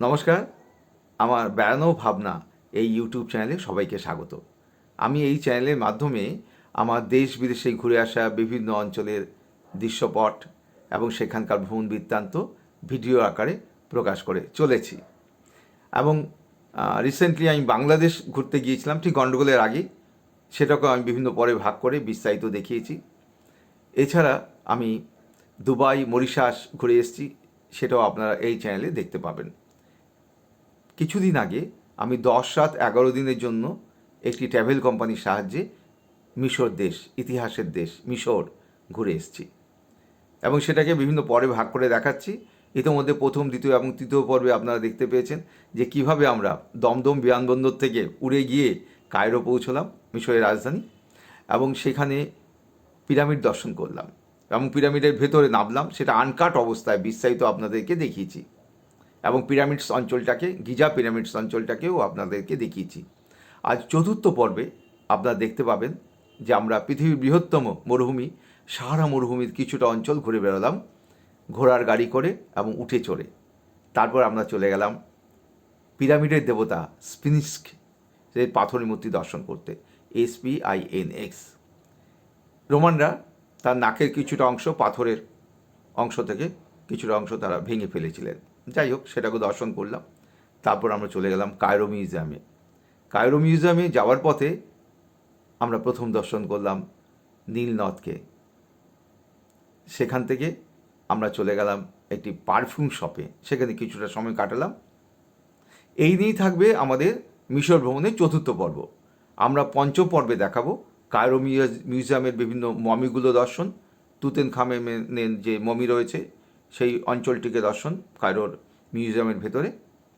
নমস্কার, আমার বেড়ানো ভাবনা এই ইউটিউব চ্যানেলে সবাইকে স্বাগত। আমি এই চ্যানেলের মাধ্যমে আমার দেশ বিদেশে ঘুরে আসা বিভিন্ন অঞ্চলের দৃশ্যপট এবং সেখানকার ভ্রমণ বৃত্তান্ত ভিডিও আকারে প্রকাশ করে চলেছি। এবং রিসেন্টলি আমি বাংলাদেশ ঘুরতে গিয়েছিলাম, ঠিক গণ্ডগোলের আগে। সেটাকে আমি বিভিন্ন পরে ভাগ করে বিস্তারিত দেখিয়েছি। এছাড়া আমি দুবাই, মরিশাস ঘুরে এসেছি, সেটাও আপনারা এই চ্যানেলে দেখতে পাবেন। কিছুদিন আগে আমি দশ সাত এগারো দিনের জন্য একটি ট্রাভেল কোম্পানির সাহায্যে মিশর দেশ, ইতিহাসের দেশ মিশর ঘুরে এসেছি। এবং সেটাকে বিভিন্ন পরে ভাগ করে দেখাচ্ছি। ইতিমধ্যে প্রথম, দ্বিতীয় এবং তৃতীয় পর্বে আপনারা দেখতে পেয়েছেন যে কীভাবে আমরা দমদম বিমানবন্দর থেকে উড়ে গিয়ে কায়রো পৌঁছলাম, মিশরের রাজধানী, এবং সেখানে পিরামিড দর্শন করলাম। এবং পিরামিডের ভেতরে নামলাম, সেটা আনকাট অবস্থায় বিস্তারিত আপনাদেরকে দেখিয়েছি। এবং পিরামিডস অঞ্চলটাকে, গিজা পিরামিডস অঞ্চলটাকেও আপনাদেরকে দেখিয়েছি। আজ চতুর্থ পর্বে আপনারা দেখতে পাবেন যে আমরা পৃথিবীর বৃহত্তম মরুভূমি, সাহারা মরুভূমির কিছুটা অঞ্চল ঘুরে বেরোলাম ঘোড়ার গাড়ি করে এবং উঠে চড়ে। তারপর আমরা চলে গেলাম পিরামিডের দেবতা স্পিনিস্ক পাথরের মূর্তি দর্শন করতে, এস আই এন এক্স। রোমানরা তার নাকের কিছুটা অংশ পাথরের অংশ থেকে কিছুটা অংশ তারা ভেঙে ফেলেছিলেন। যাই হোক, সেটাকে দর্শন করলাম। তারপর আমরা চলে গেলাম কায়রো মিউজিয়ামে। কায়রো মিউজিয়ামে যাওয়ার পথে আমরা প্রথম দর্শন করলাম নীলনদকে। সেখান থেকে আমরা চলে গেলাম একটি পারফিউম শপে। সেখানে কিছুটা সময় কাটালাম। এই নিয়েই থাকবে আমাদের মিশর ভ্রমণের চতুর্থ পর্ব। আমরা পঞ্চম পর্বে দেখাবো কায়রো মিউজ- মিউজিয়ামের বিভিন্ন মমিগুলো দর্শন। তুতেন খামেনের যে মমি রয়েছে সেই অঞ্চলটিকে দর্শন কায়রোর মিউজিয়ামের ভেতরে,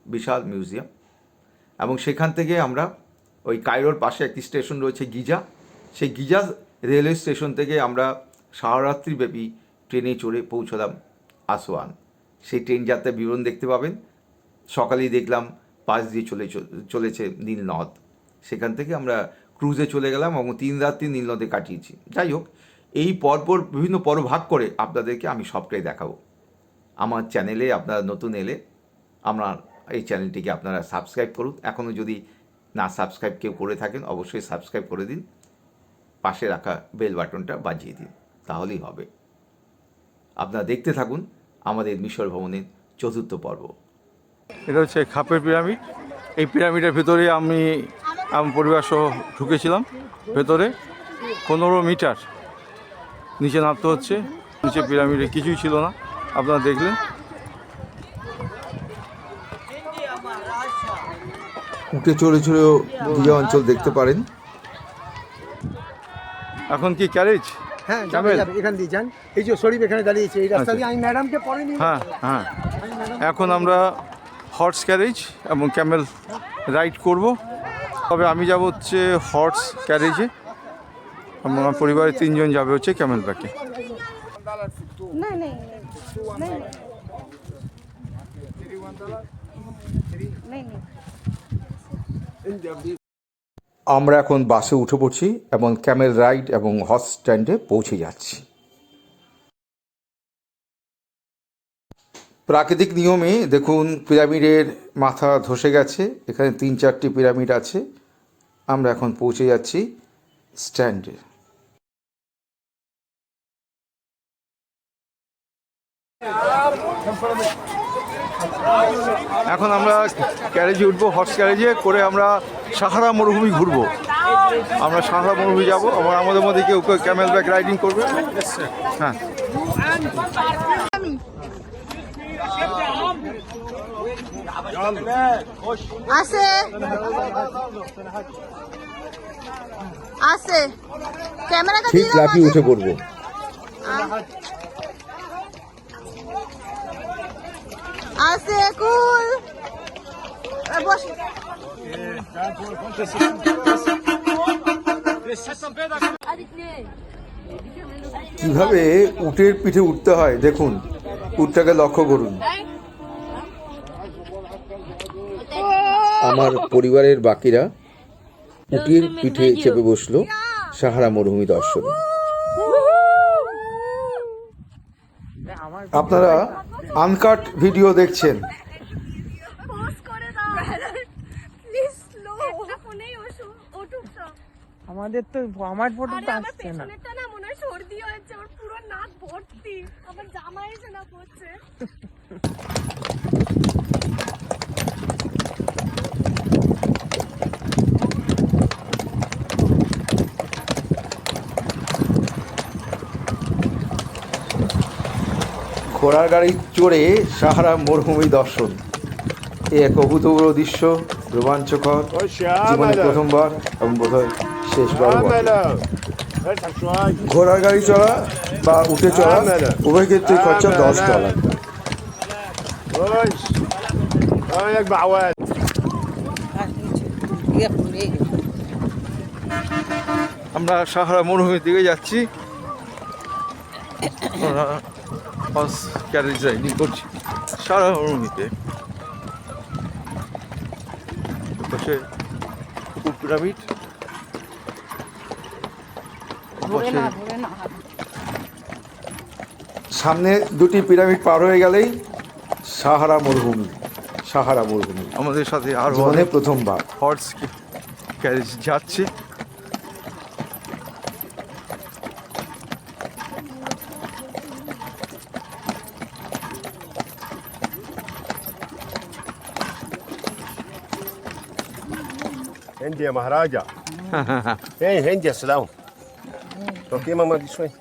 বিশাল মিউজিয়াম। এবং সেখান থেকে আমরা ওই কায়রোর পাশে একটি স্টেশন রয়েছে গিজা। সেই গিজা রেলওয়ে স্টেশন থেকে আমরা সারারাত্রিব্যাপী ট্রেনে চড়ে পৌঁছলাম আসোয়ান সেই ট্রেন যাত্রার বিবরণ দেখতে পাবেন। সকালেই দেখলাম পাশ দিয়ে চলে চলেছে নীল নদ সেখান থেকে আমরা ক্রুজে চলে গেলাম এবং তিন রাত্রি নীল নদে কাটিয়েছি। যাই হোক, এই পরপর বিভিন্ন পর্ব ভাগ করে আপনাদেরকে আমি সবটাই দেখাবো। আমার চ্যানেলে আপনারা নতুন এলে আমার এই চ্যানেলটিকে আপনারা সাবস্ক্রাইব করুন। এখনও যদি না সাবস্ক্রাইব কেউ করে থাকেন, অবশ্যই সাবস্ক্রাইব করে দিন। পাশে রাখা বেল বাটনটা বাজিয়ে দিন। তাহলেই হবে। আপনারা দেখতে থাকুন আমাদের মিশর ভ্রমণের চতুর্থ পর্ব। এটা হচ্ছে খাপের পিরামিড। এই পিরামিডের ভেতরে আমি, আমার পরিবার সহ ঢুকেছিলাম। ভেতরে পনেরো মিটার নিচে নামতে হচ্ছে। নিচে পিরামিডে কিছুই ছিল না। আপনারা দেখলেন। উঠে চড়ে চড়েও দীঘা অঞ্চল দেখতে পারেন। এখন কি ক্যারেজ হ্যাঁ এখান দিয়ে যান। এই যে শরীফ এখানে দাঁড়িয়েছে এই রাস্তা আচ্ছা। দিয়ে আমি ম্যাডামকে পরে হ্যাঁ হ্যাঁ। এখন আমরা হর্স ক্যারেজ এবং ক্যামেল রাইড করব। তবে আমি যাব হচ্ছে হর্স ক্যারেজে আমার পরিবারের তিনজন যাবে হচ্ছে ক্যামেল ব্যাকে না না नहीं नहीं नहीं আমরা এখন বাসে উঠে পড়ছি এবং ক্যামেল রাইড এবং হর্স স্ট্যান্ডে পৌঁছে যাচ্ছি প্রাকৃতিক নিয়মে দেখুন পিরামিডের মাথা ধসে গেছে এখানে তিন চারটি পিরামিড আছে আমরা এখন পৌঁছে যাচ্ছি স্ট্যান্ডে এখন আমরা ক্যারেজে উঠবো হর্স ক্যারেজে করে আমরা সাহারা মরুভূমি ঘুরবো। আমরা সাহারা মরুভূমি যাব আবার আমাদের মধ্যে কেউ কেউ ক্যামেল ব্যাক রাইডিং করবে। হ্যাঁ। আছে আছে ক্যামেরাটা ঠিক লাফিয়ে উঠে পড়ব। আছে, কুল। কীভাবে উটের পিঠে উঠতে হয়? দেখুন, উটটাকে লক্ষ্য করুন। আমার পরিবারের বাকিরা উটের পিঠে চেপে বসল সাহারা মরুভূমি দর্শন। আপনারা আনকাট ভিডিও দেখছেন। আমাদের তো আমার ফটো তো আসছে না। মনে হয় সর্দি হয়েছে ওর পুরো নাক ভর্তি। আমার জামা এসে না পড়ছে ঘোড়ার গাড়ি চড়ে সাহারা মরুভূমি দর্শন। এ এক অভূতপূর্ব দৃশ্য রোমাঞ্চকর জীবনে প্রথমবার এবং বোধহয় শেষবার ঘোড়ার গাড়ি চড়া বা উঠে চড়া উভয় ক্ষেত্রে খরচা দশ ডলার। আমরা সাহারা মরুভূমির দিকে যাচ্ছি। আমরা ক্যারেজ রাইডিং করছি সাহারা মরুভূমিতে পাশে কুকুর পিরামিড পাশে সামনে দুটি পিরামিড পার হয়ে গেলেই সাহারা মরুভূমি সাহারা মরুভূমি। আমাদের সাথে আরও জীবনে অনেক প্রথমবার। হর্স ক্যারেজ যাচ্ছে। dia, Maharaja. Vem, vem, Jessão. Ok, mamãe, isso aí.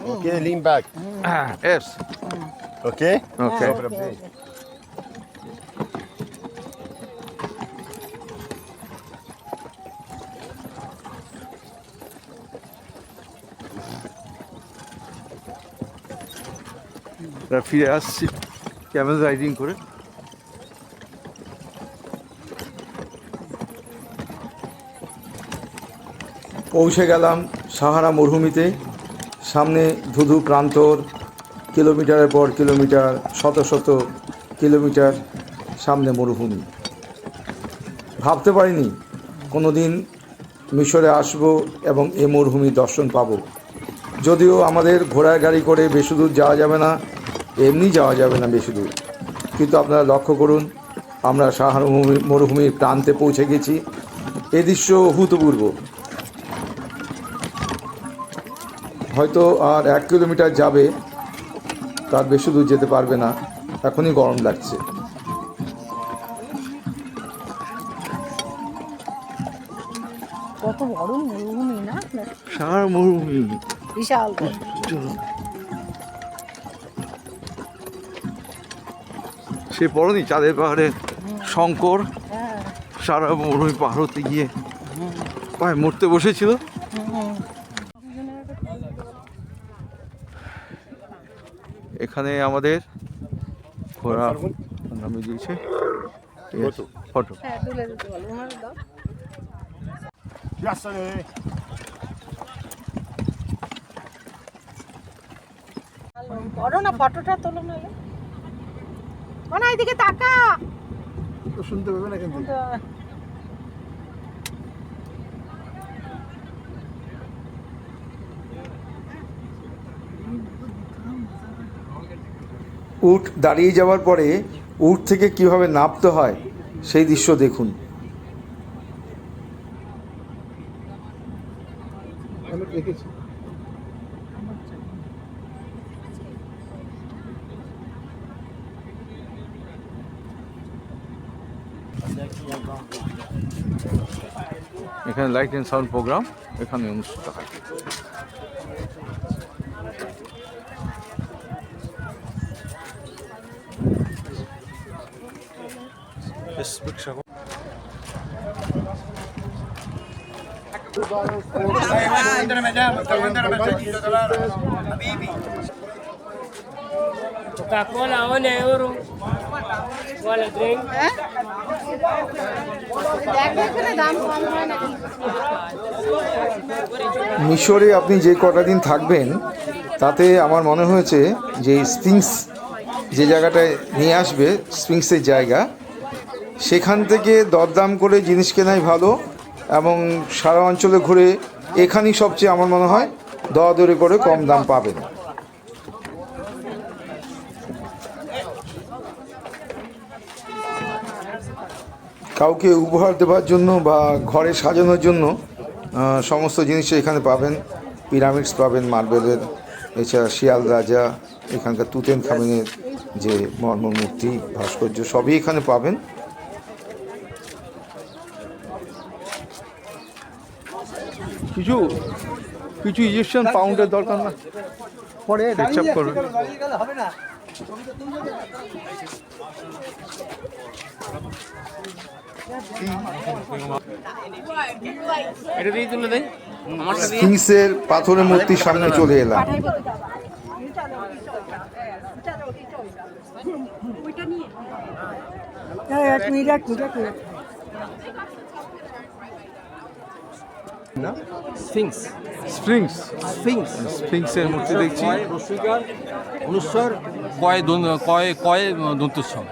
Ok, lean back. Ah, isso. Ok? Ok. Rafi, as... Kevin's riding, correct? পৌঁছে গেলাম সাহারা মরুভূমিতে। সামনে ধুধু প্রান্তর, কিলোমিটারের পর কিলোমিটার, শত শত কিলোমিটার সামনে মরুভূমি। ভাবতে পারিনি কোনো দিন মিশরে আসব এবং এ মরুভূমি দর্শন পাব। যদিও আমাদের ঘোড়ার গাড়ি করে বেশি দূর যাওয়া যাবে না, এমনি যাওয়া যাবে না বেশি দূর কিন্তু আপনারা লক্ষ্য করুন, আমরা সাহারা মরুভূমির প্রান্তে পৌঁছে গেছি। এ দৃশ্য অভূতপূর্ব। হয়তো আর এক কিলোমিটার যাবে তার বেশি দূর যেতে পারবে না। এখনই গরম লাগছে। কত বড় মরুভূমি না? সাহারা মরুভূমি। বিশাল। সে পড়নি চাঁদের পাহাড়ে শঙ্কর সারা মরুভূমি পাহাড়তে গিয়ে পায়ে মরতে বসেছিল। এখানে আমাদের ঘোড়া নামে দিয়েছে। ফটো। হ্যাঁ. করো না ফটোটা তোলো না এদিকে তাকা। তো শুনতে পাবে না কিন্তু। উট দাঁড়িয়ে যাওয়ার পরে উট থেকে কীভাবে নামতে হয় সেই দৃশ্য দেখুন। এখানে লাইট অ্যান্ড সাউন্ড প্রোগ্রাম এখানে অনুষ্ঠিত হয়। Coca-Cola, ole euro. Drink. হয় মিশরে আপনি যে কটা দিন থাকবেন তাতে আমার মনে হয়েছে যে স্প্রিংস যে জায়গাটায় নিয়ে আসবে স্প্রিংসের জায়গা সেখান থেকে দরদাম করে জিনিস কেনাই ভালো এবং সারা অঞ্চলে ঘুরে এখানেই সবচেয়ে আমার মনে হয় দরে করে কম দাম পাবেন। কাউকে উপহার দেওয়ার জন্য বা ঘরে সাজানোর জন্য সমস্ত জিনিস এখানে পাবেন। পিরামিডস পাবেন, মার্বেলের, এছাড়া শিয়াল রাজা, এখানকার তুতেন খামিনের যে মর্মমূর্তি, ভাস্কর্য, সবই এখানে পাবেন। কিছু কিছু ইজিপশিয়ান পাউন্ডের দরকার না। পরে হিসাব করবে। এটা দিয়ে তুলে দেয় আমারটা দিয়ে। স্ফিংসের পাথরের মূর্তির সামনে চলে এলাম স্ফিংস স্প্রিংস স্ফিংস স্প্রিংসের মূর্তি দেখছি। অনুস্বর কয় কয় কয় দন্তস্বর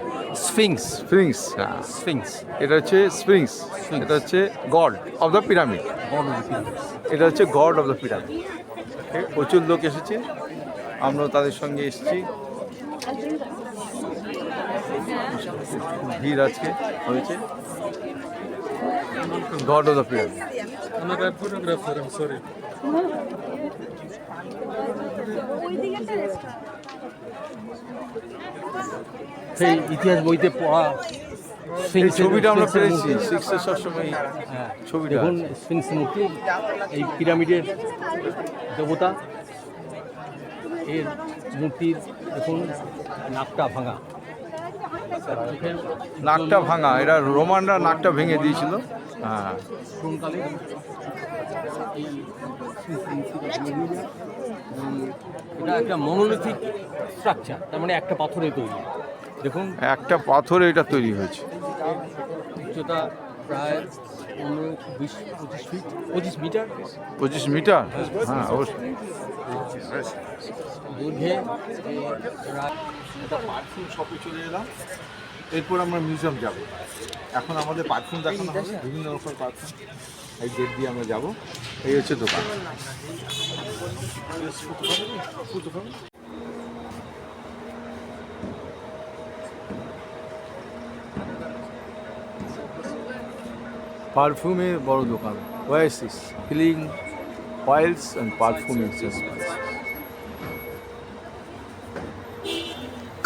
স্ফিংস স্প্রিংস হ্যাঁ। স্ফিংস এটা হচ্ছে স্প্রিংস এটা হচ্ছে গড অফ দ্য পিরামিড এটা হচ্ছে গড অফ দ্য পিরামিড প্রচুর লোক এসেছে। আমরাও তাদের সঙ্গে এসেছি। ভিড় আজকে হয়েছে। গড অফ দ্য পিরামিড সেই ইতিহাস বইতে পড়া এই ছবিটা আমরা পেয়েছি। সিক্সের সবসময় হ্যাঁ ছবিটা দেখুন। স্ফিংস মূর্তি এই পিরামিডের দেবতা এর মূর্তির দেখুন নাকটা ভাঙা নাকটা ভাঙা এটা রোমানরা নাকটা ভেঙে দিয়েছিল। হ্যাঁ। এটা একটা মনোলিথিক স্ট্রাকচার তার মানে একটা পাথরে তৈরি। দেখুন। একটা পাথরে এটা তৈরি হয়েছে। উচ্চতা প্রায় পনেরো বিশ পঁচিশ ফিট পঁচিশ মিটার পঁচিশ মিটার হ্যাঁ অবশ্যই। একটা পারফিউম শপে চলে এলাম। এরপর আমরা মিউজিয়াম যাব। এখন আমাদের পারফিউম দেখানো হবে, বিভিন্ন রকম পারফিউম এই গেট দিয়ে আমরা যাব। এই হচ্ছে দোকান। পারফিউমের বড় দোকান। Oasis filling oils and perfume accessories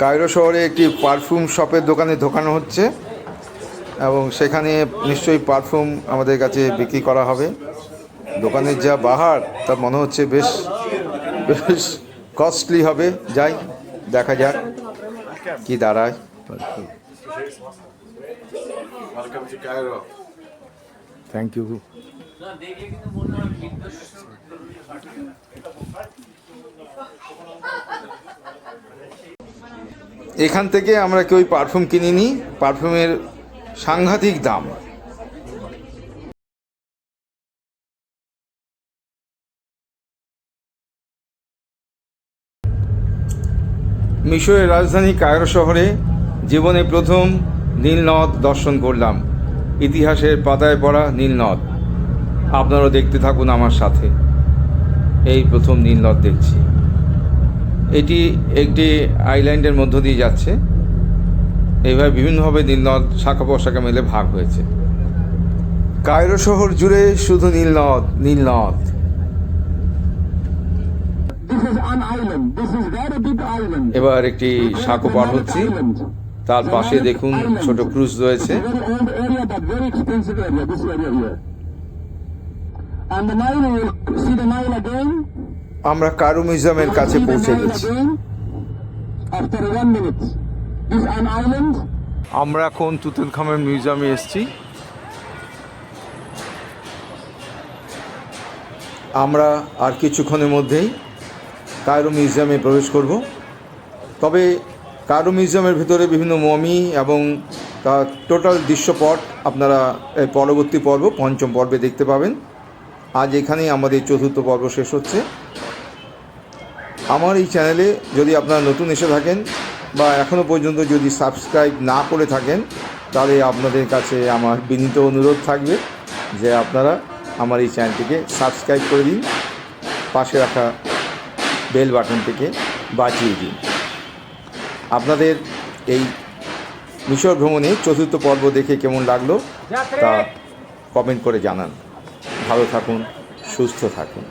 Cairo শহরে একটি পারফিউম শপের দোকানে ঢোকানো হচ্ছে এবং সেখানে নিশ্চয়ই পারফিউম আমাদের কাছে বিক্রি করা হবে। দোকানের যা বাহার তা মনে হচ্ছে বেশ বেশ কস্টলি হবে। যাই, দেখা যাক কি দাঁড়ায়। থ্যাংক ইউ এখান থেকে আমরা কেউ পারফিউম কিনিনি, পারফিউমের সাংঘাতিক দাম। মিশরের রাজধানী কায়রো শহরে জীবনে প্রথম নীলনদ দর্শন করলাম। ইতিহাসের পাতায় পড়া নীলনদ। আপনারাও দেখতে থাকুন আমার সাথে। এই প্রথম নীলনদ দেখছি। এটি একটি আইল্যান্ডের মধ্য দিয়ে যাচ্ছে। এইভাবে বিভিন্নভাবে নীলনদ শাখা প্রশাখা মেলে ভাগ হয়েছে। কায়রো শহর জুড়ে শুধু নীলনদ নীলনদ এবার একটি সাঁকো পার হচ্ছি। তার পাশে দেখুন ছোট ক্রুজ রয়েছে। And the Nile, you will see the Nile again. আমরা কারু মিউজিয়ামের কাছে পৌঁছে গেছি. আমরা এখন তুতুল খামের মিউজিয়ামে এসেছি। আমরা আর কিছুক্ষণের মধ্যেই কায়রো মিউজিয়ামে প্রবেশ করব। তবে কায়রো মিউজিয়ামের ভিতরে বিভিন্ন মমি এবং তার টোটাল দৃশ্যপট আপনারা পরবর্তী পর্ব, পঞ্চম পর্বে দেখতে পাবেন। আজ এখানেই আমাদের চতুর্থ পর্ব শেষ হচ্ছে। আমার এই চ্যানেলে যদি আপনারা নতুন এসে থাকেন বা এখনও পর্যন্ত যদি সাবস্ক্রাইব না করে থাকেন তাহলে আপনাদের কাছে আমার বিনীত অনুরোধ থাকবে যে আপনারা আমার এই চ্যানেলটিকে সাবস্ক্রাইব করে দিন পাশে রাখা বেল বাটনটিকে বাঁচিয়ে দিন। আপনাদের এই মিশর ভ্রমণে চতুর্থ পর্ব দেখে কেমন লাগল তা কমেন্ট করে জানান। ভালো থাকুন সুস্থ থাকুন।